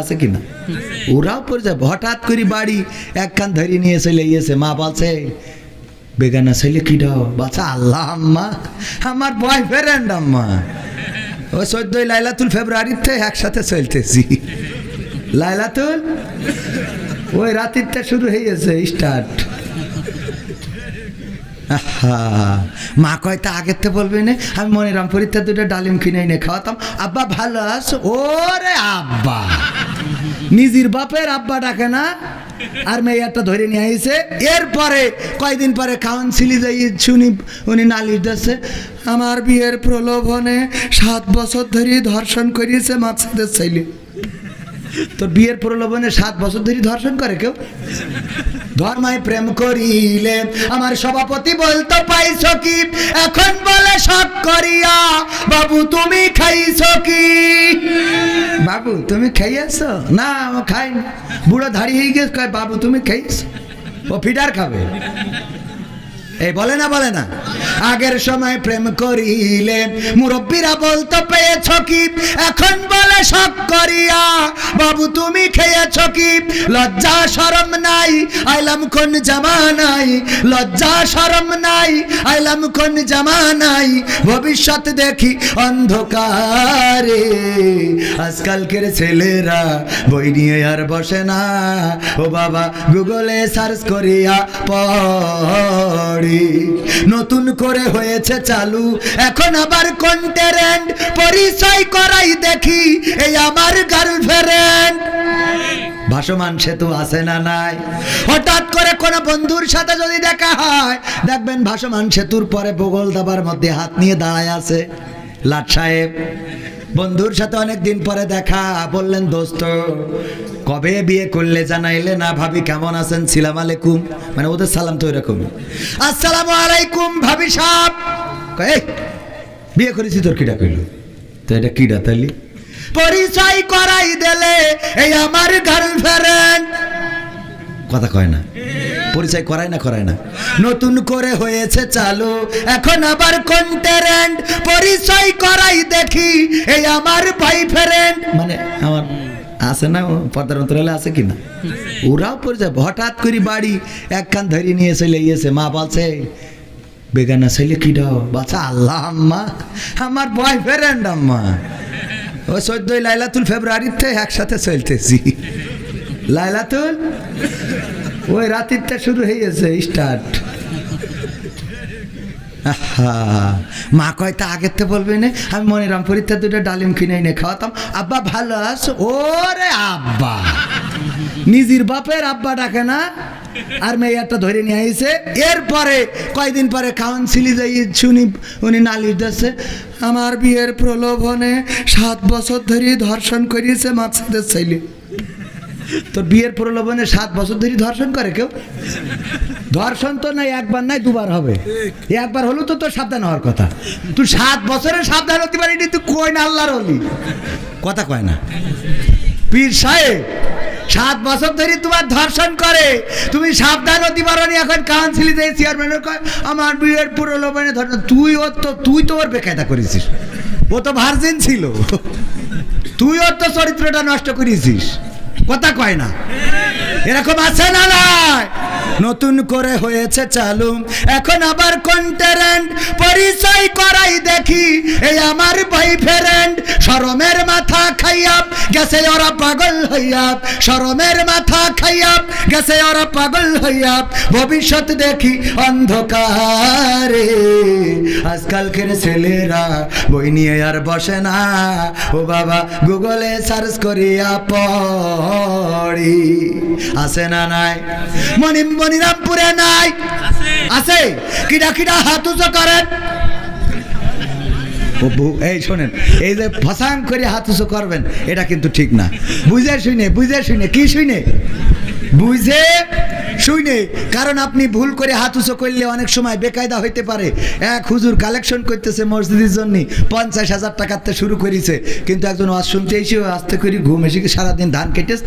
আছে কিনা? ওরাও পড়ে যাবে। হঠাৎ করে বাড়ি একখান ধরে নিয়ে চলে গিয়েছে। মা বলছে, বেগানা ছেলে কি বাচ্চা আল্লাহ আম্মা, আমার বয়ফ্রেন্ড আম্মা। ও চোদ্দই লাইলাতুল ফেব্রুয়ারিতে একসাথে চলতেছি। লাইলাতুল? ওই রাতিরটা শুরু হয়ে গেছে স্টার্ট মা কয়টা আগের তো বলবে না। আমি মনিরামপুরিতে দুটো ডালিম কিনে এনে খাওয়াতাম। আব্বা ভালো আছো? ওরে আব্বা। নিজের বাপের আব্বা ডাকে না, আর মেয়েটা ধরে নিয়ে আইছে। এরপরে কয়দিন পরে কাউন্সিলি যাই শুনি, উনি নালিশ দিচ্ছে আমার বিয়ের প্রলোভনে সাত বছর ধরে ধর্ষণ করিয়েছে মাছেদের ছেলে। তোর বিয়ের প্রলোভনে সাত বছর ধরে ধর্ষণ করে কেউ? ধর্মায় প্রেম করিলে আমার সভাপতি বলতো, পাইছ কি? এখন বলে শখ করিয়া, বাবু তুমি খাইছ কি? বাবু, তুমি খাইয়াছ? না খাই বুড়ো হয়ে গেছে। কয়, বাবু তুমি খাইছ? ও ফিডার খাবে। এই বলে না বলে না। আগের সময় প্রেম করিলে মুরব্বীরা বলতো, পেয়েছ কি? এখন বলে, শখ করিয়া। বাবু, তুমি খেয়েছ কি? লজ্জা, শরম নাই। আইলাম কোন জামা নাই। লজ্জা, শরম নাই। আইলাম কোন জামা নাই। ভবিষ্যৎ দেখি অন্ধকারে। আজকালকের ছেলেরা বই নিয়ে আর বসে না। ও বাবা, গুগলে সার্চ করিয়া পড়ি। নতুন করে হয়েছে চালু, এখন আবার কন্টেরেন্ট পরিচয় করাই দেখি, এই আমার গার্লফ্রেন্ড ভাসমান সেতু আছে না নাই। হঠাৎ করে কোনো বন্ধুর সাথে যদি দেখা হয়, দেখবেন ভাসমান সেতুর পরে বগল দাবার মধ্যে হাত নিয়ে দাঁড়ায় আছে। লাট সাহেব বন্ধুর সাথে অনেক দিন পরে দেখা। বললেন দোস্ত কবে বিয়ে করলে জানাইলে না? ভাবি কেমন আছেন? সালাম আলাইকুম। মানে ওদের সালাম তো এরকম। আসসালামু আলাইকুম ভাবি কয়, "এই, বিয়ে করেছি তোর কিটা কইল? তো এটা কিটা তাইলি? পরিচয় করাই দিলে এই আমার গার্লফ্রেন্ড কথা কয় না। পরিচয় করায় না করায় না? নতুন করে হয়েছে চালু, এখন আবার কন্টেরেন্ট পরিচয় করাই দেখি, এই আমার বয়ফ্রেন্ড মানে আমার আছে না পর্দার অন্তরালে আছে কি না ওরাও পরিচয়, হঠাৎ করে বাড়ি একখান ধরে নিয়ে চলে গিয়েছে। মা বলছে, বেগানা ছেলে কি দাও বাচ্চা আল্লাহ আম্মা, আমার বয়ফ্রেন্ড আম্মা। ও চোদ্দই লাইলাতুল ফেব্রুয়ারিতে একসাথে চলতেছি। লাইলাতুল ওই রাতিরটা শুরু হয়ে গেছে স্টার্ট মা কয়টা আগের তো বলবে না। আমি মনিরামপুরিতে দুটো ডালিম কিনে এনে খাওয়াতাম। আব্বা, ভালো আছো? ওরে আব্বা। নিজের বাপের আব্বা ডাকে না, আর মেয়েটা ধরে নিয়ে আইছে। এরপরে, কয়দিন পরে কাউন্সিলি যাই শুনি, উনি নালিশ দিচ্ছে আমার বিয়ের প্রলোভনে সাত বছর ধরে ধর্ষণ করিয়েছে মাছেদের ছেলে। তোর বিয়ের প্রলোভনে সাত বছর ধরে ধর্ষণ করে কেউ? ধর্ষণ তো নাই একবার নাই দুবার হবে। একবার হলো তো তোর সাবধান হওয়ার কথা। তুই সাত বছরের সাবধান হতে পারিনি তুই কই না আল্লাহর হলি কথা কয় না। পীর সাহেব সাত বছর ধরে তোমার ধর্ষণ করে। তুমি সাবধান হতে পারো নি এখন কাউন্সিলি দিয়ে চেয়ারম্যানের কয় আমার বিয়ের প্রলোভনে ধর্ষণ তুই ওর তো তুই তো ওর বেকায়দা করেছিস। ও তো ভার্জিন ছিল। তুই ওর তো চরিত্রটা নষ্ট করেছিস। কথা কয় না। এরকম আছে না নাই? নতুন করে হয়েছে চালু। এখন আবার কন্টেরেন্ট পরিচয় করাই দেখি। এই আমার বয়ফ্রেন্ড শরমের মাথা খাইয়া গেছে ওরা পাগল হইয়া শরমের মাথা খাইয়া গেছে ওরা পাগল হইয়া ভবিষ্যৎ দেখি অন্ধকারে। আজকালকের ছেলেরা বই নিয়ে আর বসে না। ও বাবা, গুগলে সার্চ করিয়া পড়ি। আছে না নাই? মনি মনিরামপুরে নাই। আছে। কিডা কিডা হাত উঁচু করেন। এই শোনেন এই যে ফসাং করে হাত উঁচু করবেন এটা কিন্তু ঠিক না। বুঝে শুনে বুঝে শুনে কি শুনে? বুঝে শুনে কারণ আপনি ভুল করে হাত উঁচু করলে অনেক সময় বেকায়দা হইতে পারে। এক হুজুর কালেকশন করতেছে মসজিদের জন্য পঞ্চাশ হাজার টাকাতে শুরু করেছে কিন্তু একজন ওয়াজ শুনতে এসে আস্তে করে ঘুম এসে কি সারাদিন ধান কেটেছে?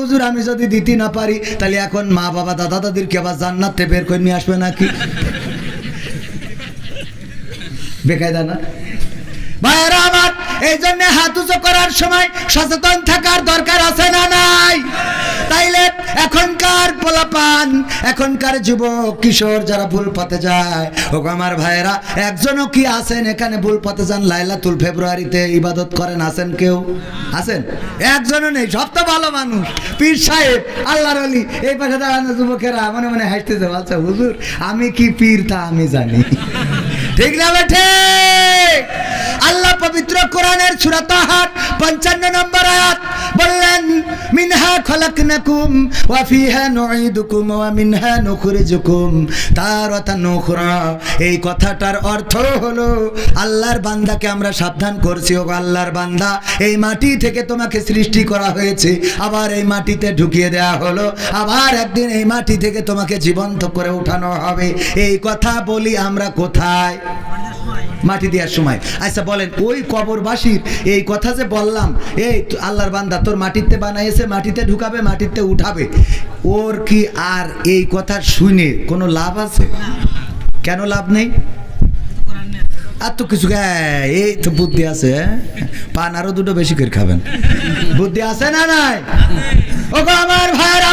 হুজুর, আমি যদি দিতে না পারি, তাহলে এখন মা বাবা, দাদা দাদিরকে আবার জান্নাতে বের করে নিয়ে আসবে নাকি? বেকায়দা না? ভাইয়েরা আমার, এই জন্য হাত উঁচু করার সময় সচেতন থাকার দরকার আছে না নাই? তাইলে এখনকার পোলাপান, এখনকার যুবক, কিশোর যারা ভুল পথে যায়। ও আমার ভাইয়েরা, একজনও কি আছেন এখানে ভুল পথে যান? লাইলাতুল ফেব্রুয়ারিতে ইবাদত করেন, আছেন কেউ? আছেন? একজনও নেই, সব তো ভালো মানুষ। পীর সাহেব, আল্লাহর অলি এই পাশে দাঁড়ানো যুবকেরা মনে মনে হাসতেছে, বলছে, হুজুর, আমি কি পীর তা আমি জানি। ঠিক না বেঠে আল্লাহ পবিত্র কোরআনের সূরা তাহার 55 নম্বর আয়াত বললেন, মিনহা খলাকনাকুম, ওয়া ফিহা নুঈদুকুম ওয়া মিনহা নুখরিজুকুম। তারাতান উখরা এই কথাটার অর্থ হলো, আল্লাহর বান্দাকে আমরা সাবধান করছি ও আল্লাহর বান্দা, এই মাটি থেকে তোমাকে সৃষ্টি করা হয়েছে, আবার এই মাটিতে ঢুকিয়ে দেওয়া হলো, আবার একদিন এই মাটি থেকে তোমাকে জীবন্ত করে উঠানো হবে। এই কথা বলি আমরা কোথায়? মাটি দেওয়ার সময়। আচ্ছা বলেন ওই কবরবাসীর এই কথা যে বললাম এই আল্লাহর বান্দা তোর মাটিতে বানাইছে মাটিতে ঢুকাবে মাটিতে উঠাবে। ওর কি আর এই কথা শুনে কোনো লাভ আছে? কেন লাভ নেই? আর তো কিছু হ্যাঁ, এই তো বুদ্ধি আছে হ্যাঁ? পান আরও দুটো বেশি করে খাবেন। বুদ্ধি আছে না নাই? ও আমার ভাইরা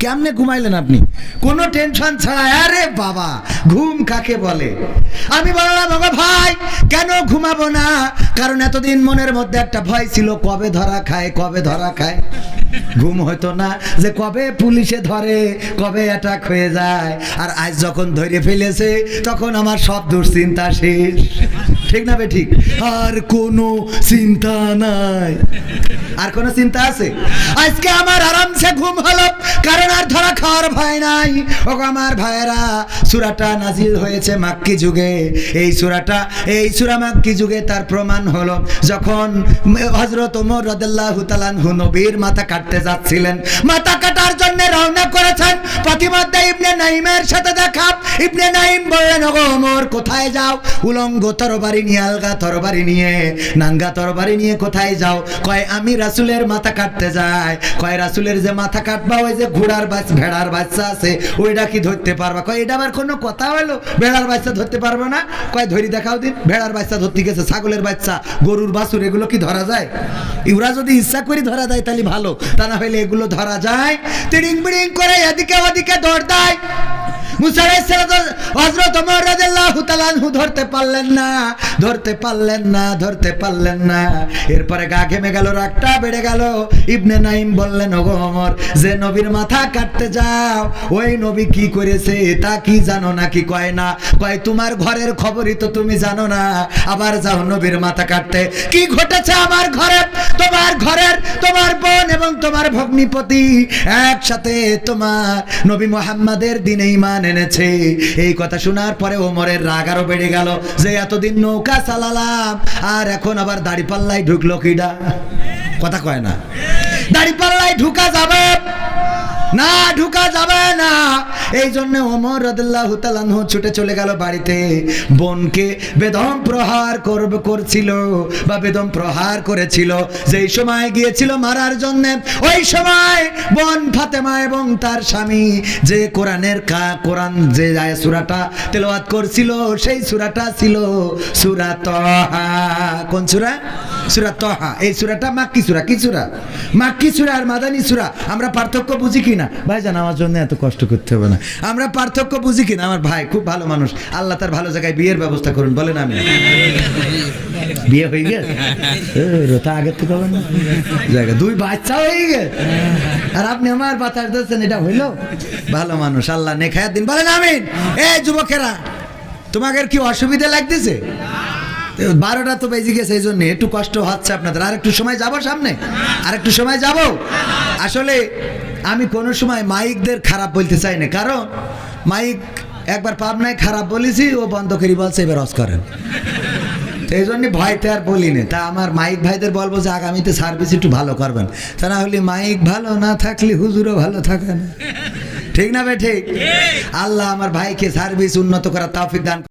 কেমনে ঘুমাইলেন আপনি? কোনো টেনশন ছাড়া, আরে বাবা, ঘুম কাকে বলে? আমি বললাম বাবা ভাই, কেন ঘুমাবো না? কারণ এতদিন মনের মধ্যে একটা ভয় ছিল, কবে ধরা খায়, কবে ধরা খায়? ঘুম হতো না। যে কবে পুলিশে ধরে, কবে অ্যাটাক হয়ে যায়, আর আজ যখন ধরে ফেলেছে, তখন আমার সব দুশ্চিন্তা শেষ। ঠিক না ঠিক? আর কোনো চিন্তা নাই। আর কোনো চিন্তা আছে? আজকে আমার আরামসে ঘুম হলো, কারণ আর ধরা খাওয়ার ভয় নাই। ও আমার ভাইয়েরা, সুরাটা নাজিল হয়েছে মাক্কি যুগে। এই সুরাটা, এই সুরা মাক্কি যুগে তার প্রমাণ হলো, যখন হজরত ওমর রাদিয়াল্লাহু তাআলাহু নবীর মাথা কাটতে যাচ্ছিলেন। মাথা কাটার জন্য রওনা করেছেন। প্রতিমধ্যে ইবনে নাইমের সাথে দেখা। ইবনে নাইম বললেন, ওগো ওমর, কোথায় যাও? উলঙ্গ তরবারি নিয়ে, আলগা তরবারি নিয়ে, নাঙ্গা তরবারি নিয়ে কোথায় যাও? কয়, আমি রাসূলের মাথা কাটতে যাই। কয়, রাসূলের যে মাথা কাটবা, ওই যে ঘোড়ার বাচ্চা ভেড়ার বাচ্চা আছে ওইটা কি ধরতে পারবা? কয়, এটা আবার কোনো কথা হলো? ভেড়ার বাচ্চা ধরতে পারব না? কয়, ধরি দেখাও দিন, ভেড়ার বাচ্চা ধরতে গেছে, ছাগলের বাচ্চা, গরুর বাছুর, এগুলো কি ধরা যায়? ইউরা যদি ইচ্ছা করে ধরা যায় তাহলে ভালো। তা না হলে এগুলো ধরা যায়। তিড়িং বিড়িং করে এদিকে ওদিকে দৌড় দেয়। তোমার ঘরের খবরই তো তুমি জানো না। আবার যাও নবীর মাথা কাটতে। কি ঘটেছে আমার ঘরে? তোমার ঘরের, তোমার বোন এবং তোমার ভগ্নিপতি একসাথে তোমার নবী মোহাম্মদের দিনে ইমান এনেছে। এই কথা শোনার পরে ওমরের রাগ আরও বেড়ে গেল, যে এতদিন নৌকা চালালাম, আর এখন আবার দাড়ি পাল্লাই ঢুকলো কিডা? কথা কয় না। দাড়ি পাল্লাই ঢুকা যাবে না, ঢুকা যাবে না। এই জন্য ওমর রাদিয়াল্লাহু তাআলা ছুটে চলে গেল বাড়িতে। বোনকে বেদম প্রহার করবে করছিল, বা বেদম প্রহার করেছিল। যেই সময় গিয়েছিল মারার জন্য, ওই সময় বোন ফাতেমা এবং তার স্বামী যে কোরআনের কা কোরআন যে সূরাটা তেলাওয়াত করছিল, সেই সূরাটা ছিল সূরা তহা কোন সূরা? সূরা তহা। এই সূরাটা মাক্কি সূরা কি সূরা? মাক্কি সূরা আর মাদানী সুরা আমরা পার্থক্য বুঝি কিনা? ভাইজান আমার জন্য এত কষ্ট করতে হবে না। আমরা পার্থক্য বুঝি কিনা? আমার ভাই খুব ভালো মানুষ। আল্লাহ তার ভালো জায়গায় বিয়ের ব্যবস্থা করুন বলেন আমি। বিয়ে হয়ে গেছে? এ, তা আগের থেকে হবে না? জায়গা দুই বাচ্চা হয়ে গেছে। আর আপনি আমার বাতাস দিচ্ছেন এটা হইল? ভালো মানুষ আল্লাহ নেখায়াত দিন। বলেন আমিন। এ যুবকেরা তোমাদের কি অসুবিধা লাগতেছে? বারোটা তো বেজে গেছে এই জন্য একটু কষ্ট হচ্ছে আপনাদের। আর একটু সময় যাব সামনে? আর একটু সময় যাব? আসলে আমি কোনো সময় মাইকদের খারাপ বলতে চাই না। কারণ মাইক একবার পাবনায় খারাপ বলেছি ও বন্ধ করি বলছে এবার অস করেন। এই জন্য ভয়তে আর বলি না। তা আমার মাইক ভাইদের বলব যে আগামীতে সার্ভিস একটু ভালো করবেন। তা না হলে মাইক ভালো না থাকলে হুজুরও ভালো থাকে না। ঠিক না বে ঠিক। আল্লাহ আমার ভাইকে সার্ভিস উন্নত করার তৌফিক দান